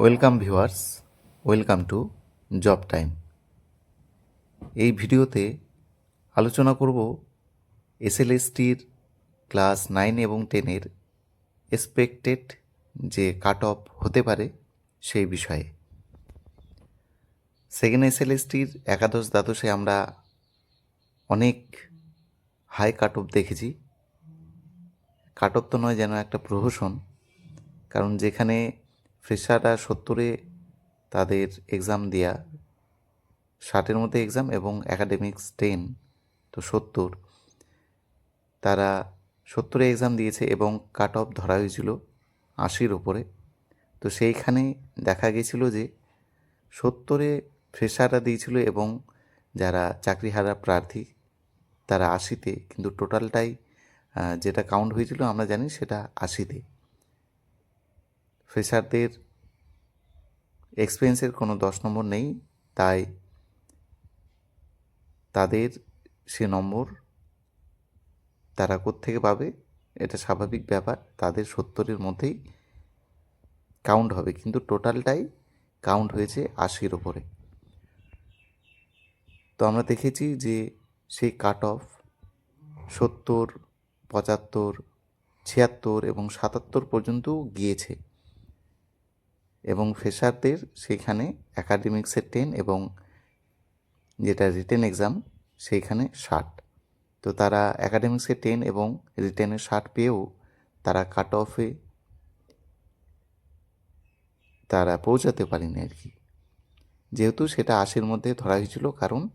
Welcome viewers, welcome to job time. এই ভিডিওতে আলোচনা করব এসএলএসটির ক্লাস নাইন এবং টেনের এক্সপেক্টেড যে কাট অফ হতে পারে সেই বিষয়ে। সেকেন্ড এসএলএসটির একাদশ দ্বাদশে আমরা অনেক হাই কাট অফ দেখেছি। কাট অফ তো নয় যেন একটা প্রহসন, কারণ যেখানে ফ্রেশাররা সত্তরে তাদের এক্সাম দেয়া ষাটের মধ্যে এক্সাম এবং অ্যাকাডেমিক্স টেন তো সত্তর। তারা সত্তরে এক্সাম দিয়েছে এবং কাট অফ ধরা হয়েছিল আশির ওপরে তো সেইখানে দেখা গেছিল যে সত্তরে ফ্রেশাররা দিয়েছিল এবং যারা চাকরিহারা প্রার্থী, তারা আশিতে। কিন্তু টোটালটাই যেটা কাউন্ট হয়েছিল আমরা জানি সেটা আশিতে। ফ্রেশারদের এক্সপিরিয়েন্সের কোনো দশ নম্বর নেই, তাই তাদের সে নম্বর তারা থেকে পাবে, এটা স্বাভাবিক ব্যাপার, তাদের সত্তরের মধ্যেই কাউন্ট হবে, কিন্তু টোটালটাই কাউন্ট হয়েছে আশির ওপরে তো আমরা দেখেছি যে সেই কাট অফ সত্তর, পঁচাত্তর, ছিয়াত্তর এবং সাতাত্তর পর্যন্ত গিয়েছে। এবং ফ্রেশারদের সেখানে অ্যাকাডেমিক্সের টেন এবং যেটা রিটেন এক্সাম সেইখানে ষাট। তো তারা অ্যাকাডেমিক্সের টেন এবং রিটেনের ষাট পেয়েও তারা কাট অফে তারা পৌঁছাতে পারেনি আর কি। যেহেতু সেটা আশির মধ্যে ধরা হয়েছিল কারণ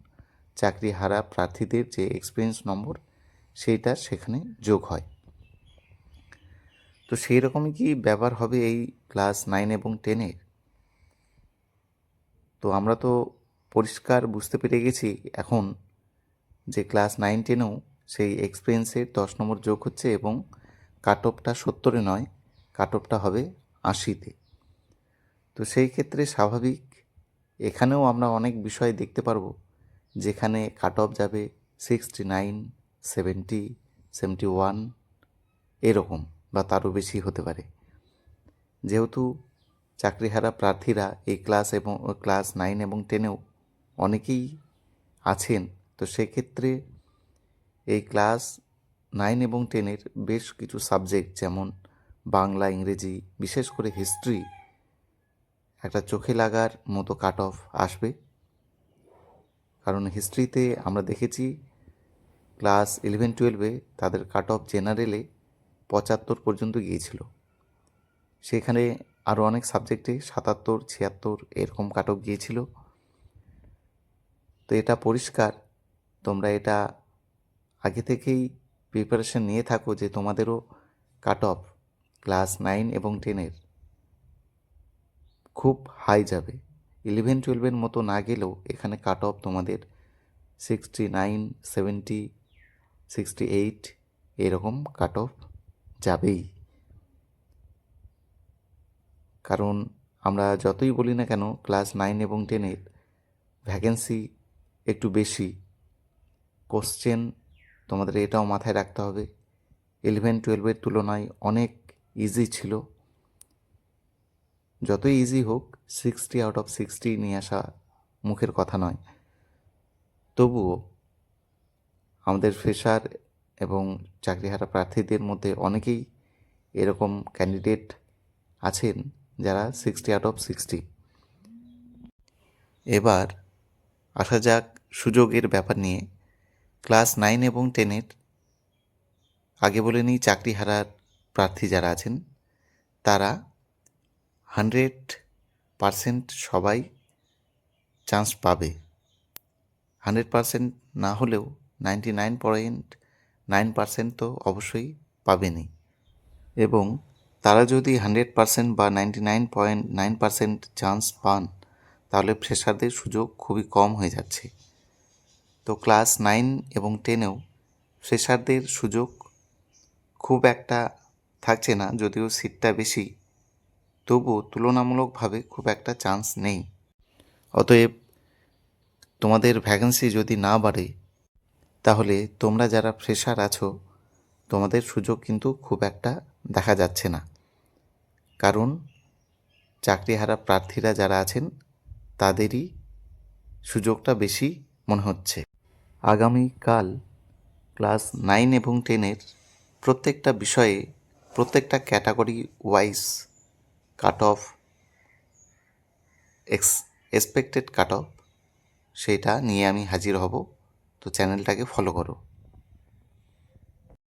চাকরি হারা প্রার্থীদের যে এক্সপিরিয়েন্স নম্বর সেইটা সেখানে যোগ হয়। তো সেই রকমই কি ব্যাপার হবে এই ক্লাস নাইন এবং টেনের তো আমরা তো পরিষ্কার বুঝতে পেরে গেছি এখন যে ক্লাস নাইন টেনেও সেই এক্সপিরিয়েন্সের দশ নম্বর যোগ হচ্ছে এবং কাট অফটা সত্তরে নয় কাট অফটা হবে আশিতে। তো সেই ক্ষেত্রে স্বাভাবিক এখানেও আমরা অনেক বিষয় দেখতে পারব, যেখানে কাট অফ যাবে sixty nine seventy seventy one এরকম। বা তারও বেশি হতে পারে। যেহেতু চাকরিহারা প্রার্থীরা এই ক্লাস এবং, ক্লাস নাইন এবং টেনেও অনেকেই আছেন, তো সেক্ষেত্রে এই ক্লাস নাইন এবং টেনের বেশ কিছু সাবজেক্ট যেমন বাংলা, ইংরেজি, বিশেষ করে হিস্ট্রি, একটা চোখে লাগার মতো কাট অফ আসবে। কারণ হিস্ট্রিতে আমরা দেখেছি ক্লাস ইলেভেন, টুয়েলভে তাদের কাট অফ জেনারেলে পঁচাত্তর পর্যন্ত গিয়েছিল। সেখানে আরও অনেক সাবজেক্টে সাতাত্তর, ছিয়াত্তর এরকম কাট অফ গিয়েছিল। তো এটা পরিষ্কার। তোমরা এটা আগে থেকেই প্রিপারেশন নিয়ে থাকো যে তোমাদেরও কাট অফ ক্লাস নাইন এবং টেনের খুব হাই যাবে। ইলেভেন টুয়েলভের মতো না গেলেও এখানে কাট অফ তোমাদের sixty nine seventy sixty eight এরকম কাট অফ যাবেই। কারণ আমরা যতই বলি না কেন, ক্লাস নাইন এবং টেনের ভ্যাকেন্সি একটু বেশি। কোশ্চেন তোমাদের এটাও মাথায় রাখতে হবে। ইলেভেন টুয়েলভের তুলনায় অনেক ইজি ছিল। যতই ইজি হোক সিক্সটি আউট অফ সিক্সটি নিয়ে আসা মুখের কথা নয়। তবুও আমাদের ফ্রেশার এবং চাকরিহারা প্রার্থীদের মধ্যে অনেকেই এরকম ক্যান্ডিডেট আছেন যারা সিক্সটি আউট অফ সিক্সটি এবার আসা যাক সুযোগের ব্যাপার নিয়ে। ক্লাস নাইন এবং টেনের আগে বলে নিই চাকরি হারার প্রার্থী যারা আছেন, তারা হান্ড্রেড পারসেন্ট সবাই চান্স পাবে। হান্ড্রেড পারসেন্ট না হলেও ninety nine point nine percent তো অবশ্যই পাবেনই। এবং তারা যদি হান্ড্রেড পারসেন্ট বা ninety nine point nine percent chance পান, তাহলে ফ্রেশারদের সুযোগ খুবই কম হয়ে যাচ্ছে। তো ক্লাস নাইন এবং টেনেও ফ্রেশারদের সুযোগ খুব একটা থাকছে না, যদিও সিটটা বেশি। তবুও তুলনামূলকভাবে খুব একটা চান্স নেই। অতএব তোমাদের ভ্যাকেন্সি যদি না বাড়ে তাহলে তোমরা যারা ফ্রেশার আছো, তোমাদের সুযোগ কিন্তু খুব একটা দেখা যাচ্ছে না। কারণ চাকরিহারা প্রার্থীরা যারা আছেন, তাদেরই সুযোগটা বেশি মনে হচ্ছে। আগামীকাল ক্লাস নাইন এবং টেনের প্রত্যেকটা বিষয়ে, প্রত্যেকটা category wise cut off, ex, expected cut off, সেটা নিয়ে আমি হাজির হব। তো চ্যানেলটাকে ফলো করো।